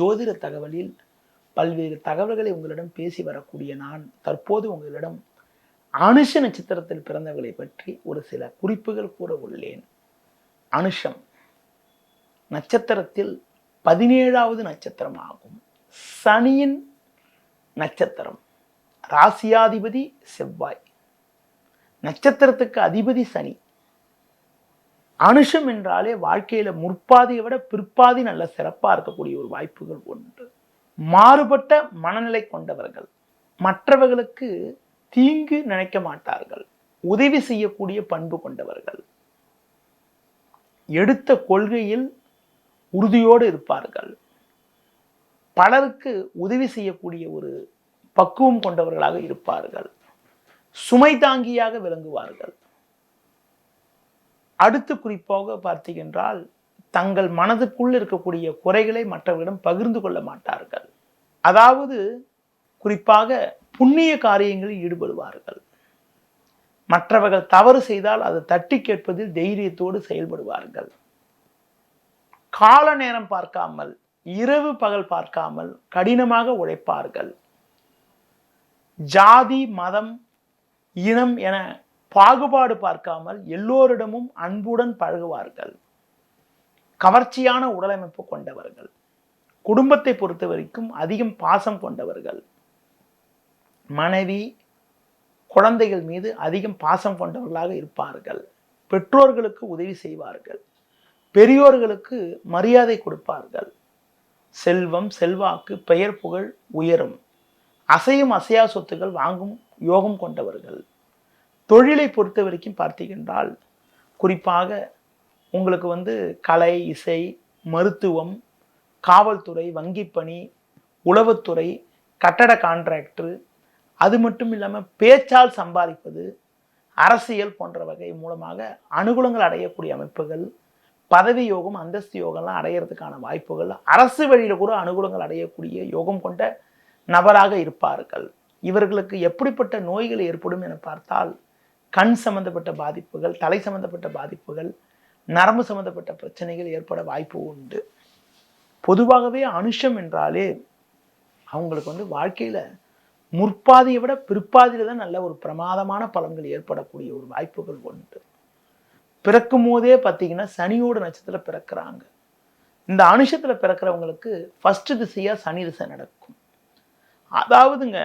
ஜோதிட தகவலில் பல்வேறு தகவல்களை உங்களிடம் பேசி வரக்கூடிய நான் தற்போது உங்களிடம் அனுஷ நட்சத்திரத்தில் பிறந்தவர்களை பற்றி ஒரு சில குறிப்புகள் கூற உள்ளேன். அனுஷம் நட்சத்திரத்தில் பதினேழாவது நட்சத்திரம் ஆகும். சனியின் நட்சத்திரம் ராசியாதிபதி செவ்வாய். நட்சத்திரத்துக்கு அதிபதி சனி. அனுஷம் என்றாலே வாழ்க்கையில முற்பாதியை விட பிற்பாதி நல்ல சிறப்பா இருக்கக்கூடிய ஒரு வாய்ப்புகள் உண்டு. மாறுபட்ட மனநிலை கொண்டவர்கள் மற்றவர்களுக்கு தீங்கு நினைக்க மாட்டார்கள். உதவி செய்யக்கூடிய பண்பு கொண்டவர்கள். எடுத்த கொள்கையில் உறுதியோடு இருப்பார்கள். பலருக்கு உதவி செய்யக்கூடிய ஒரு பக்குவம் கொண்டவர்களாக இருப்பார்கள். சுமை தாங்கியாக விளங்குவார்கள். அடுத்து குறிப்பாக பார்த்தீங்கன்றால் தங்கள் மனதுக்குள் இருக்கக்கூடிய குறைகளை மற்றவர்களிடம் பகிர்ந்து கொள்ள மாட்டார்கள். அதாவது குறிப்பாக புண்ணிய காரியங்களில் ஈடுபடுவார்கள். மற்றவர்கள் தவறு செய்தால் அதை தட்டி கேட்பதில் தைரியத்தோடு செயல்படுவார்கள். கால நேரம் பார்க்காமல் இரவு பகல் பார்க்காமல் கடினமாக உழைப்பார்கள். ஜாதி மதம் இனம் என பாகுபாடு பார்க்காமல் எல்லோரிடமும் அன்புடன் பழகுவார்கள். கவர்ச்சியான உடலமைப்பு கொண்டவர்கள். குடும்பத்தை பொறுத்த வரைக்கும் அதிகம் பாசம் கொண்டவர்கள். மனைவி குழந்தைகள் மீது அதிகம் பாசம் கொண்டவர்களாக இருப்பார்கள். பெற்றோர்களுக்கு உதவி செய்வார்கள். பெரியோர்களுக்கு மரியாதை கொடுப்பார்கள். செல்வம் செல்வாக்கு பெயர் புகழ் உயரும். அசையும் அசையா சொத்துக்கள் வாங்கும் யோகம் கொண்டவர்கள். தொழிலை பொறுத்த வரைக்கும் பார்த்தீங்கன்றால் குறிப்பாக உங்களுக்கு வந்து கலை இசை மருத்துவம் காவல்துறை வங்கிப்பணி உளவுத்துறை கட்டட கான்ட்ராக்டர் அது மட்டும் இல்லாமல் பேச்சால் சம்பாதிப்பது அரசியல் போன்ற வகை மூலமாக அனுகூலங்கள் அடையக்கூடிய அமைப்புகள் பதவி யோகம் அந்தஸ்து யோகம்லாம் அடையிறதுக்கான வாய்ப்புகள் அரசு வழியில் கூட அனுகூலங்கள் அடையக்கூடிய யோகம் கொண்ட நபராக இருப்பார்கள். இவர்களுக்கு எப்படிப்பட்ட நோய்கள் ஏற்படும் என பார்த்தால் கண் சம்பந்தப்பட்ட பாதிப்புகள் தலை சம்பந்தப்பட்ட பாதிப்புகள் நரம்பு சம்பந்தப்பட்ட பிரச்சனைகள் ஏற்பட வாய்ப்பு உண்டு. பொதுவாகவே அனுஷம் என்றாலே அவங்களுக்கு வந்து வாழ்க்கையில் முற்பாதியை விட பிற்பாதியில் தான் நல்ல ஒரு பிரமாதமான பலன்கள் ஏற்படக்கூடிய ஒரு வாய்ப்புகள் உண்டு. பிறக்கும் போதே பார்த்தீங்கன்னா சனியோட நட்சத்திரம் பிறக்கிறாங்க. இந்த அனுஷத்தில் பிறக்கிறவங்களுக்கு ஃபஸ்ட்டு திசையாக சனி திசை நடக்கும். அதாவதுங்க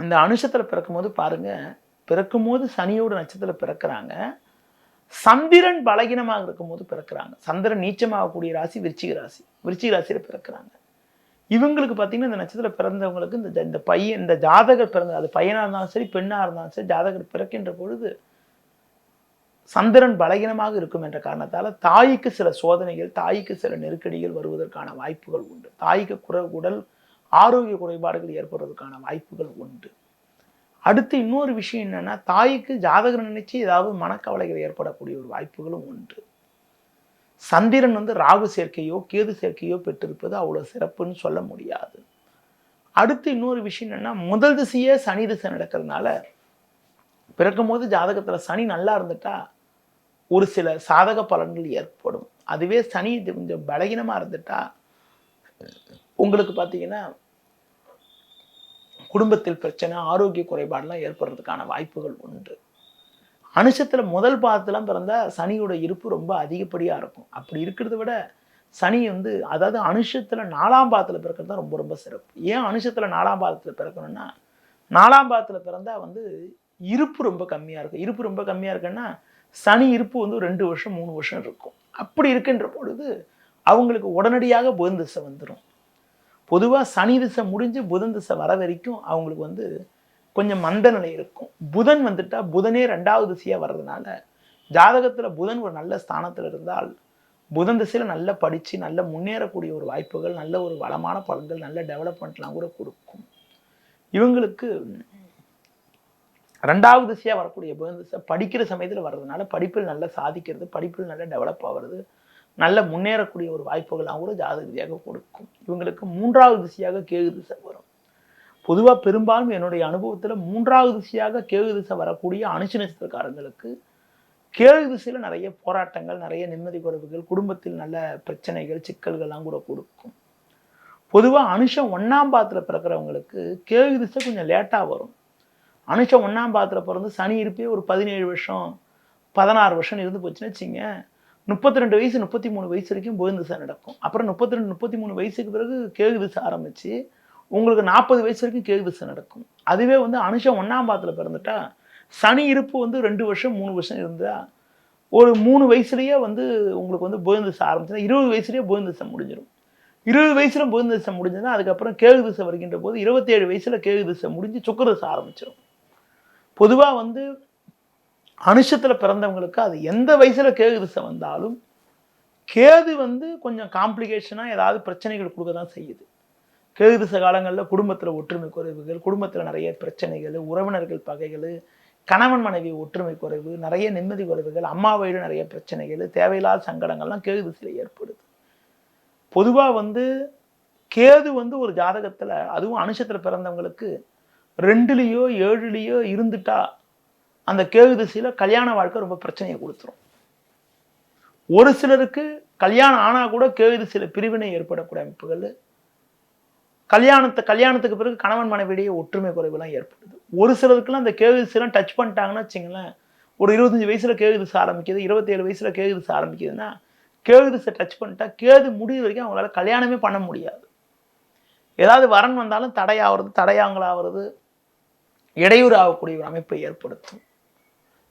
இந்த அனுஷத்தில் பிறக்கும்போது பிறக்கும்போது சனியோட நட்சத்திரத்தில் பிறக்கிறாங்க. சந்திரன் பலகீனமாக இருக்கும்போது பிறக்கிறாங்க. சந்திரன் நீச்சமாகக்கூடிய ராசி விருச்சிக ராசி. விருச்சிக ராசியில் பிறக்கிறாங்க. இவங்களுக்கு பார்த்தீங்கன்னா இந்த நட்சத்திரம் பிறந்தவங்களுக்கு இந்த இந்த பையன் இந்த ஜாதகர் பிறந்த அது பையனாக இருந்தாலும் சரி பெண்ணாக இருந்தாலும் சரி ஜாதகர் பிறக்கின்ற பொழுது சந்திரன் பலகீனமாக இருக்கும் என்ற காரணத்தால் தாய்க்கு சில சோதனைகள் தாய்க்கு சில நெருக்கடிகள் வருவதற்கான வாய்ப்புகள் உண்டு. தாய்க்கு குறை உடல் ஆரோக்கிய குறைபாடுகள் ஏற்படுவதற்கான வாய்ப்புகள் உண்டு. அடுத்து இன்னொரு விஷயம் என்னென்னா தாய்க்கு ஜாதகர் நினைச்சு ஏதாவது மனக்கவலைகள் ஏற்படக்கூடிய ஒரு வாய்ப்புகளும் உண்டு. சந்திரன் வந்து ராகு சேர்க்கையோ கேது சேர்க்கையோ பெற்றிருப்பது அவ்வளோ சிறப்புன்னு சொல்ல முடியாது. அடுத்து இன்னொரு விஷயம் என்னென்னா முதல் திசையே சனி திசை நடக்கிறதுனால பிறக்கும் போது ஜாதகத்தில் சனி நல்லா இருந்துட்டா ஒரு சில சாதக பலன்கள் ஏற்படும். அதுவே சனி கொஞ்சம் பலகீனமாக இருந்துட்டா உங்களுக்கு பார்த்தீங்கன்னா குடும்பத்தில் பிரச்சனை ஆரோக்கிய குறைபாடெலாம் ஏற்படுறதுக்கான வாய்ப்புகள் உண்டு. அனுஷத்தில் முதல் பாதத்துலாம் பிறந்தால் சனியோட இருப்பு ரொம்ப அதிகப்படியாக இருக்கும். அப்படி இருக்கிறத விட சனி வந்து அதாவது அனுஷத்தில் நாலாம் பாதத்தில் பிறக்கிறது தான் ரொம்ப ரொம்ப சிறப்பு. ஏன் அனுஷத்தில் நாலாம் பாதத்தில் பிறக்கணும்னா நாலாம் பாதத்தில் பிறந்தால் வந்து இருப்பு ரொம்ப கம்மியாக இருக்கும். இருப்பு ரொம்ப கம்மியாக இருக்குன்னா சனி இருப்பு வந்து ரெண்டு வருஷம் மூணு வருஷம் இருக்கும். அப்படி இருக்கின்ற பொழுது அவங்களுக்கு உடனடியாக புதன் வந்துடும் பொதுவாக சனி திசை முடிஞ்சு புதன் திசை வர வரைக்கும் அவங்களுக்கு வந்து கொஞ்சம் மந்த நிலை இருக்கும். புதன் வந்துட்டா புதனே ரெண்டாவது திசையாக வர்றதுனால ஜாதகத்தில் புதன் ஒரு நல்ல ஸ்தானத்தில் இருந்தால் புதன் திசையில் நல்லா படித்து நல்ல முன்னேறக்கூடிய ஒரு வாய்ப்புகள் நல்ல ஒரு வளமான பலன்கள் நல்ல டெவலப்மெண்ட்லாம் கூட கொடுக்கும். இவங்களுக்கு ரெண்டாவது திசையாக வரக்கூடிய புதன் திசை படிக்கிற சமயத்தில் வர்றதுனால படிப்பில் நல்லா சாதிக்கிறது படிப்பில் நல்லா டெவலப் ஆகிறது நல்ல முன்னேறக்கூடிய ஒரு வாய்ப்புகளாக கூட ஜாதக ரீதியாக கொடுக்கும். இவங்களுக்கு மூன்றாவது திசையாக கேது திசை வரும். பொதுவாக பெரும்பாலும் என்னுடைய அனுபவத்தில் மூன்றாவது திசையாக கேது திசை வரக்கூடிய அனுசு நட்சத்திரக்காரங்களுக்கு கேது திசையில் நிறைய போராட்டங்கள் நிறைய நிம்மதி குறைவுகள் குடும்பத்தில் நல்ல பிரச்சனைகள் சிக்கல்கள்லாம் கூட கொடுக்கும். பொதுவாக அனுஷம் ஒன்றாம் பாத்தில் பிறக்கிறவங்களுக்கு கேது திசை கொஞ்சம் லேட்டாக வரும். அனுஷம் ஒன்றாம் பாத்தில் பிறந்து சனி இருப்பே ஒரு பதினேழு வருஷம் பதினாறு வருஷம் இருந்து போச்சுன்னு வச்சுங்க முப்பத்தி ரெண்டு வயசு முப்பத்தி மூணு வயசு வரைக்கும் புதன் சார் நடக்கும். அப்புறம் முப்பத்தி ரெண்டு முப்பத்தி மூணு வயசுக்கு பிறகு கேள்வி விசை ஆரம்பித்து உங்களுக்கு நாற்பது வயசு வரைக்கும் கேள்வி விசை நடக்கும். அதுவே வந்து அனுஷம் ஒன்றாம் பாத்தில் பிறந்துட்டா சனி இருப்பு வந்து ரெண்டு வருஷம் மூணு வருஷம் இருந்தால் ஒரு மூணு வயசுலேயே வந்து உங்களுக்கு வந்து புதன் திசை ஆரம்பிச்சுன்னா இருபது வயசுலேயே புதன் முடிஞ்சிடும் இருபது வயசுல புதன் முடிஞ்சதுன்னா அதுக்கப்புறம் கேது திசை வருகின்ற போது இருபத்தேழு வயசுல கேது திசை முடிஞ்சு சுக்கர ஆரம்பிச்சிடும் பொதுவாக வந்து அனுஷத்தில் பிறந்தவங்களுக்கு அது எந்த வயசில் கேது திசை வந்தாலும் கேது வந்து கொஞ்சம் காம்ப்ளிகேஷனாக ஏதாவது பிரச்சனைகள் கொடுக்க தான் செய்யுது. கேது திசை காலங்களில் குடும்பத்தில் ஒற்றுமை குறைவுகள் குடும்பத்தில் நிறைய பிரச்சனைகள் உறவினர்கள் பகைகள் கணவன் மனைவி ஒற்றுமை குறைவு நிறைய நிம்மதி குறைவுகள் அம்மா வயிறு நிறைய பிரச்சனைகள் தேவையில்லாத சங்கடங்கள்லாம் கேது திசையில் ஏற்படுது. பொதுவாக வந்து கேது வந்து ஒரு ஜாதகத்தில் அதுவும் அனுஷத்தில் பிறந்தவங்களுக்கு ரெண்டுலேயோ ஏழுலேயோ இருந்துட்டா அந்த கேது திசையில் கல்யாண வாழ்க்கை ரொம்ப பிரச்சனையை கொடுத்துரும். ஒரு சிலருக்கு கல்யாணம் ஆனால் கூட கேது திசையில் பிரிவினை ஏற்படக்கூடிய அமைப்புகள் கல்யாணத்தை கல்யாணத்துக்கு பிறகு கணவன் மனைவியிடையே ஒற்றுமை குறைவுலாம் ஏற்படுது. ஒரு சிலருக்குலாம் அந்த கேது திசைலாம் டச் பண்ணிட்டாங்கன்னு வச்சிங்களேன் ஒரு இருபத்தஞ்சி வயசில் கேது திசை ஆரம்பிக்குது இருபத்தேழு வயசில் கேது திசை ஆரம்பிக்குதுன்னா கேது திசை டச் பண்ணிட்டா கேது முடிவு வரைக்கும் அவங்களால கல்யாணமே பண்ண முடியாது. ஏதாவது வரன் வந்தாலும் தடையாகிறது தடையாங்களாகிறது இடையூறு ஆகக்கூடிய ஒரு அமைப்பை ஏற்படுத்தும்.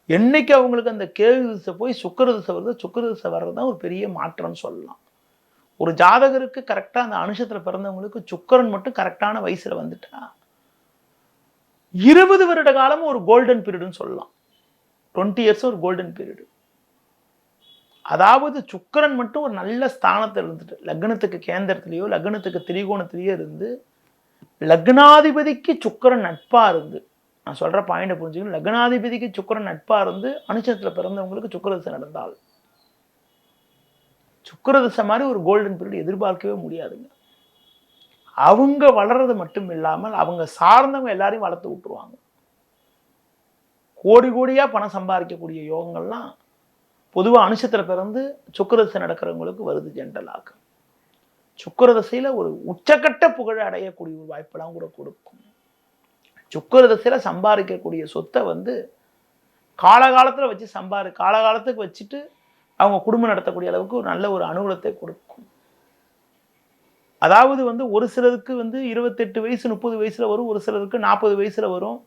என்னைக்கு அவங்களுக்கு அந்த கேது திசை போய் சுக்கர திசை வருது சுக்கர திசை வர்றது தான் ஒரு பெரிய மாற்றம்னு சொல்லலாம். ஒரு ஜாதகருக்கு கரெக்டாக அந்த அனுஷத்தில் பிறந்தவங்களுக்கு சுக்கரன் மட்டும் கரெக்டான வயசில் வந்துட்டா இருபது வருட காலமும் ஒரு கோல்டன் பீரியடுன்னு சொல்லலாம். டுவெண்ட்டி இயர்ஸ் ஒரு கோல்டன் பீரியடு அதாவது சுக்கரன் மட்டும் ஒரு நல்ல ஸ்தானத்தில் இருந்துட்டு லக்னத்துக்கு கேந்திரத்துலேயோ லக்னத்துக்கு திரிகோணத்திலேயோ இருந்து லக்னாதிபதிக்கு சுக்கரன் நட்பாக இருந்து நான் சொல்கிற பாயிண்டை புரிஞ்சுக்கணும். லக்னாதிபதிக்கு சுக்கரன் நட்பாக இருந்து அனுஷத்தில் பிறந்தவங்களுக்கு சுக்கரதசை நடந்தால். சுக்கரதசை மாதிரி ஒரு கோல்டன் பீரியட் எதிர்பார்க்கவே முடியாதுங்க. அவங்க வளர்றது மட்டும் இல்லாமல் அவங்க சார்ந்தவங்க எல்லாரையும் வளர்த்து விட்டுருவாங்க. கோடி கோடியா பணம் சம்பாதிக்கக்கூடிய யோகங்கள்லாம் பொதுவாக அனுஷத்தில் பிறந்து சுக்கரதசை நடக்கிறவங்களுக்கு வருது ஜென்ரலாக சுக்கரதசையில் ஒரு உச்சக்கட்ட புகழ அடையக்கூடிய ஒரு வாய்ப்பெல்லாம் கூட கொடுக்கும். சுக்கரதசையில் சம்பாதிக்கக்கூடிய சொத்தை வந்து காலகாலத்தில் வச்சு சம்பாதி காலகாலத்துக்கு வச்சுட்டு அவங்க குடும்பம் நடத்தக்கூடிய அளவுக்கு ஒரு நல்ல ஒரு அனுகூலத்தை கொடுக்கும். அதாவது வந்து ஒரு சிலருக்கு வந்து இருபத்தெட்டு வயசு முப்பது வயசில் வரும் ஒரு சிலருக்கு நாற்பது வயசில் வரும்.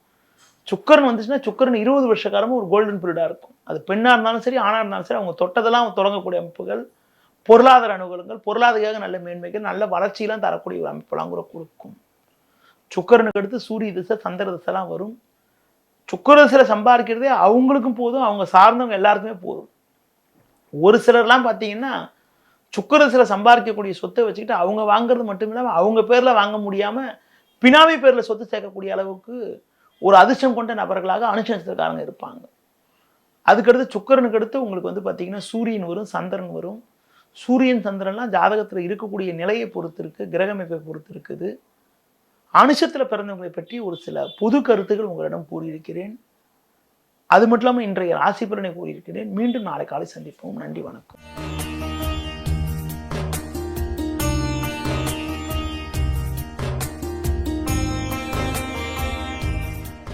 சுக்கரன் வந்துச்சுன்னா சுக்கரன் இருபது வருஷ காலமும் ஒரு கோல்டன் பீரியடாக இருக்கும். அது பெண்ணாக இருந்தாலும் சரி ஆணாக இருந்தாலும் சரி அவங்க தொட்டதெல்லாம் தொடங்கக்கூடிய அமைப்புகள் பொருளாதார அனுகூலங்கள் பொருளாதார நல்ல மேன்மைகள் நல்ல வளர்ச்சியெல்லாம் தரக்கூடிய ஒரு அமைப்பெல்லாம் கூட கொடுக்கும். சுக்கரனுக்கு அடுத்து சூரிய திசை சந்திர திசைலாம் வரும். சுக்கர திசையில் சம்பாதிக்கிறதே அவங்களுக்கும் போதும் அவங்க சார்ந்தவங்க எல்லாருக்குமே போதும். ஒரு சிலர்லாம் பார்த்தீங்கன்னா சுக்கர திசையில் சம்பாதிக்கக்கூடிய சொத்தை வச்சுக்கிட்டு அவங்க வாங்குறது மட்டும் இல்லாமல் அவங்க பேரில் வாங்க முடியாமல் பினாமி பேரில் சொத்து சேர்க்கக்கூடிய அளவுக்கு ஒரு அதிர்ஷ்டம் கொண்ட நபர்களாக அனுஷனத்திற்காரங்க இருப்பாங்க. அதுக்கடுத்து சுக்கரனுக்கு அடுத்து உங்களுக்கு வந்து பார்த்தீங்கன்னா சூரியன் வரும் சந்திரன் வரும். சூரியன் சந்திரன்லாம் ஜாதகத்தில் இருக்கக்கூடிய நிலையை பொறுத்து இருக்குது கிரகமைப்பை பொறுத்து இருக்குது. அனுஷத்தில் பிறந்தவங்களை பற்றி ஒரு சில பொது கருத்துக்கள் உங்களிடம் கூறியிருக்கிறேன். அது மட்டும் இல்லாமல் இன்றைய ராசி பலனை கூறியிருக்கிறேன். மீண்டும் நாளை காலை சந்திப்போம். நன்றி வணக்கம்.